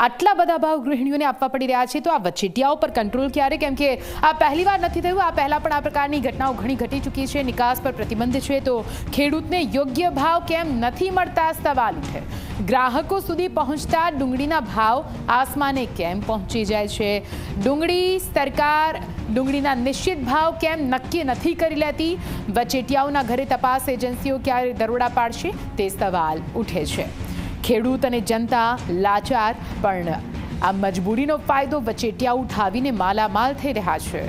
આટલા બધા ભાવ ગૃહિણીઓને આપવા પડી રહ્યા છે, તો આ વચેટિયાઓ પર કંટ્રોલ ક્યારે? કેમ કે આ પહેલી વાર નથી થયું, આ પહેલાં પણ આ પ્રકારની ઘટનાઓ ઘણી ઘટી ચૂકી છે, નિકાસ પર પ્રતિબંધ છે, તો ખેડૂતને યોગ્ય ભાવ કેમ નથી મળતા સવાલ ઉઠે. ગ્રાહકો સુધી પહોંચતા ડુંગળીના ભાવ આસમાને કેમ પહોંચી જાય છે? ડુંગળી સરકાર ડુંગળીના નિશ્ચિત ભાવ કેમ નક્કી નથી કરી લેતી? વચેટિયાઓના ઘરે તપાસ એજન્સીઓ ક્યારે દરોડા પાડશે? તે સવાલ ઉઠે છે. ખેડૂત અને જનતા લાચાર પણ આ મજબૂરીનો ફાયદો વચેટિયા ઉઠાવીને માલામાલ થઈ રહ્યા છે.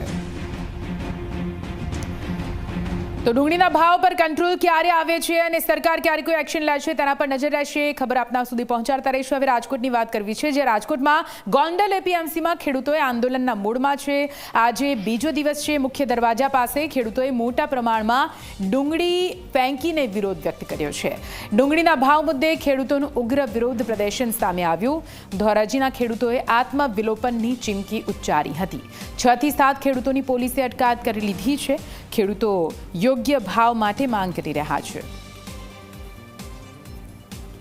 તો ડુંગળીના ભાવ પર કંટ્રોલ ક્યારે આવે છે અને સરકાર ક્યારે કોઈ એક્શન લે છે તેના પર નજર રહેશે, ખબર આપના સુધી પહોંચાડતા રહીશું. હવે રાજકોટની વાત કરવી છે, જે રાજકોટમાં ગોંડલ એપીએમસીમાં ખેડૂતોએ આંદોલનના મૂડમાં છે. આજે બીજો દિવસ છે, મુખ્ય દરવાજા પાસે ખેડૂતોએ મોટા પ્રમાણમાં ડુંગળી ફેંકીને વિરોધ વ્યક્ત કર્યો છે. ડુંગળીના ભાવ મુદ્દે ખેડૂતોનું ઉગ્ર વિરોધ પ્રદર્શન સામે આવ્યું. ધોરાજીના ખેડૂતોએ આત્મવિલોપનની ચીમકી ઉચ્ચારી હતી. છ થી સાત ખેડૂતોની પોલીસે અટકાયત કરી લીધી છે. ખેડૂતો યોગ્ય ભાવ માટે માંગ કરી રહ્યા છે.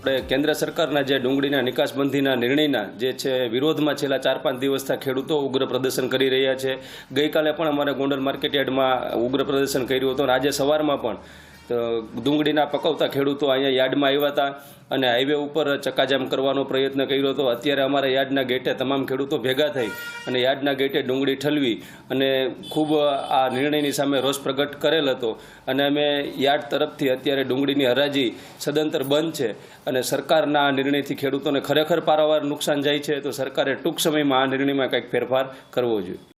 આપણે કેન્દ્ર સરકારના જે ડુંગળીના નિકાસબંધીના નિર્ણયના જે છે વિરોધમાં છેલ્લા ચાર પાંચ દિવસથી ખેડૂતો ઉગ્ર પ્રદર્શન કરી રહ્યા છે. ગઈકાલે પણ અમારે ગોંડલ માર્કેટયાર્ડમાં ઉગ્ર પ્રદર્શન કર્યું હતું અને આજે સવારમાં પણ ડુંગળીના પકવતા ખેડૂતો અહીંયા યાર્ડમાં આવ્યા હતા અને હાઈવે ઉપર ચક્કાજામ કરવાનો પ્રયત્ન કર્યો હતો. અત્યારે અમારા યાર્ડના ગેટે તમામ ખેડૂતો ભેગા થઈ અને યાર્ડના ગેટે ડુંગળી ઠલવી અને ખૂબ આ નિર્ણયની સામે રોષ પ્રગટ કરેલ હતો. અને અમે યાર્ડ તરફથી અત્યારે ડુંગળીની હરાજી સદંતર બંધ છે અને સરકારના નિર્ણયથી ખેડૂતોને ખરેખર પારાવાર નુકસાન જાય છે, તો સરકારે ટૂંક સમયમાં આ નિર્ણયમાં કંઈક ફેરફાર કરવો જોઈએ.